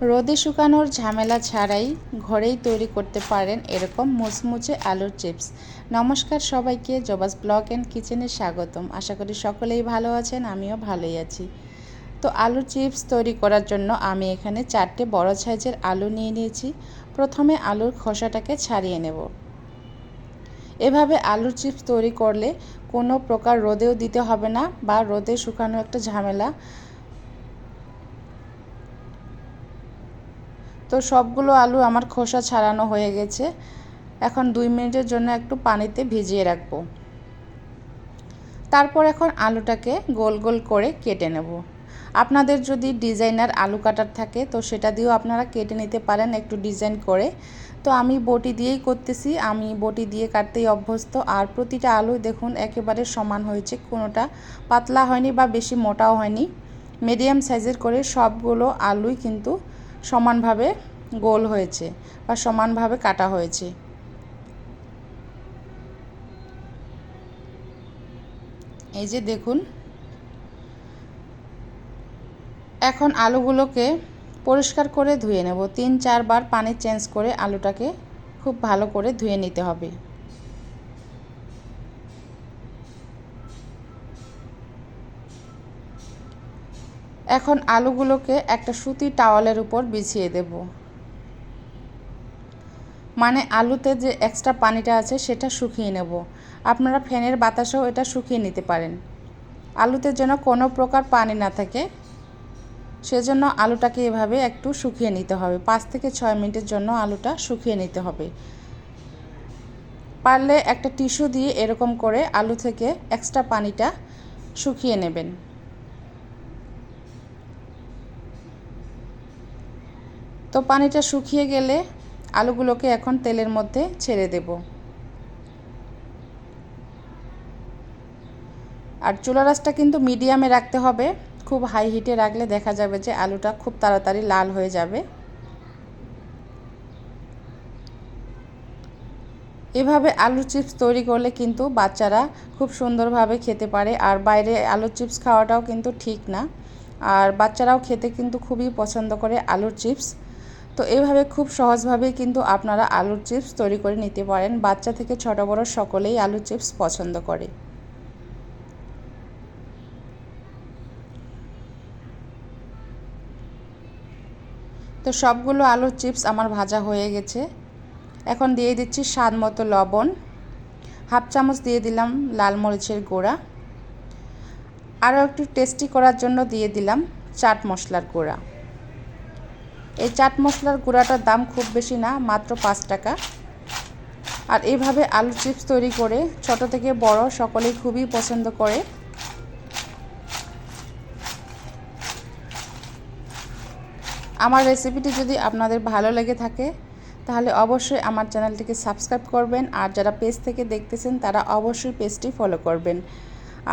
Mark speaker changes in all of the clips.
Speaker 1: রোদে শুকানোর ঝামেলা ছাড়াই ঘরেই তৈরি করতে পারেন এরকম মুচমুচে আলুর চিপস। নমস্কার সবাইকে, জবাস ব্লগ অ্যান্ড কিচেনে স্বাগতম। আশা করি সকলেই ভালো আছেন, আমিও ভালোই আছি। তো আলুর চিপস তৈরি করার জন্য আমি এখানে চারটে বড় সাইজের আলু নিয়ে নিয়েছি। প্রথমে আলুর খোসাটাকে ছাড়িয়ে নেব। এভাবে আলুর চিপস তৈরি করলে কোনো প্রকার রোদেও দিতে হবে না বা রোদে শুকানো একটা ঝামেলা। তো সবগুলো আলু আমার খোসা ছাড়ানো হয়ে গেছে। এখন দুই মিনিটের জন্য একটু পানিতে ভিজিয়ে রাখব। তারপর এখন আলুটাকে গোল গোল করে কেটে নেব। আপনাদের যদি ডিজাইনার আলু কাটার থাকে, তো সেটা দিয়েও আপনারা কেটে নিতে পারেন একটু ডিজাইন করে। তো আমি বটি দিয়েই করতেছি। আমি বটি দিয়ে কাটতেই অভ্যস্ত। আর প্রতিটা আলু দেখুন একেবারে সমান হয়েছে। কোনোটা পাতলা হয়নি বা বেশি মোটাও হয়নি। মিডিয়াম সাইজের করে সবগুলো আলুই কিন্তু সমানভাবে গোল হয়েছে বা সমানভাবে কাটা হয়েছে। এই যে দেখুন। এখন আলুগুলোকে পরিষ্কার করে ধুয়ে নেব। তিন, চারবার পানি চেঞ্জ করে আলুটাকে খুব ভালো করে ধুয়ে নিতে হবে। এখন আলুগুলোকে একটা সুতি টাওয়ালের উপর বিছিয়ে দেব। মানে আলুতে যে এক্সট্রা পানিটা আছে সেটা শুকিয়ে নেব। আপনারা ফ্যানের বাতাসেও এটা শুকিয়ে নিতে পারেন। আলুতে যেন কোনো প্রকার পানি না থাকে, সেজন্য আলুটাকে এভাবে একটু শুকিয়ে নিতে হবে। পাঁচ থেকে ছয় মিনিটের জন্য আলুটা শুকিয়ে নিতে হবে। পারলে একটা টিস্যু দিয়ে এরকম করে আলু থেকে এক্সট্রা পানিটা শুকিয়ে নেবেন। তো পানিটা শুকিয়ে গেলে আলুগুলোকে এখন তেলের মধ্যে ছেড়ে দেব। আর চুলা রাসটা কিন্তু মিডিয়ামে রাখতে হবে। খুব হাই হিটে রাখলে দেখা যাবে যে আলুটা খুব তাড়াতাড়ি লাল হয়ে যাবে। এভাবে আলু চিপস তৈরি করলে কিন্তু বাচ্চারা খুব সুন্দরভাবে খেতে পারে। আর বাইরে আলুর চিপস খাওয়াটাও কিন্তু ঠিক না। আর বাচ্চারাও খেতে কিন্তু খুবই পছন্দ করে আলুর চিপস। তো এভাবে খুব সহজভাবেই কিন্তু আপনারা আলুর চিপস তৈরি করে নিতে পারেন। বাচ্চা থেকে ছোট বড় সকলেই আলুর চিপস পছন্দ করে। তো সবগুলো আলুর চিপস আমার ভাজা হয়ে গেছে। এখন দিয়ে দিচ্ছি স্বাদ মতো লবণ। হাফ চামচ দিয়ে দিলাম লাল মরিচের গুঁড়া। আরও একটু টেস্টি করার জন্য দিয়ে দিলাম চাট মশলার গুঁড়া। এই চাট মশলার গুঁড়াটার দাম খুব বেশি না, মাত্র পাঁচ টাকা। আর এইভাবে আলু চিপস তৈরি করে ছোট থেকে বড় সকলেই খুবই পছন্দ করে। আমার রেসিপিটি যদি আপনাদের ভালো লেগে থাকে, তাহলে অবশ্যই আমার চ্যানেলটিকে সাবস্ক্রাইব করবেন, আর যারা পেজ থেকে দেখতেছেন, তারা অবশ্যই পেজটি ফলো করবেন।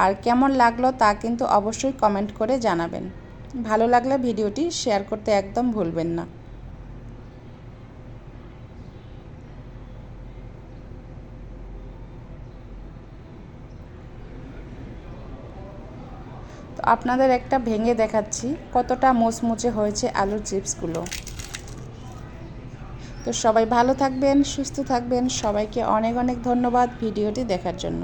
Speaker 1: আর কেমন লাগল তা কিন্তু অবশ্যই কমেন্ট করে জানাবেন। ভালো লাগলে ভিডিওটি শেয়ার করতে একদম ভুলবেন না। তো আপনাদের একটা ভেঙে দেখাচ্ছি, কতটা মোচমুচে হয়েছে আলুর চিপসগুলো। তো সবাই ভালো থাকবেন, সুস্থ থাকবেন, সবাইকে অনেক অনেক ধন্যবাদ ভিডিওটি দেখার জন্য।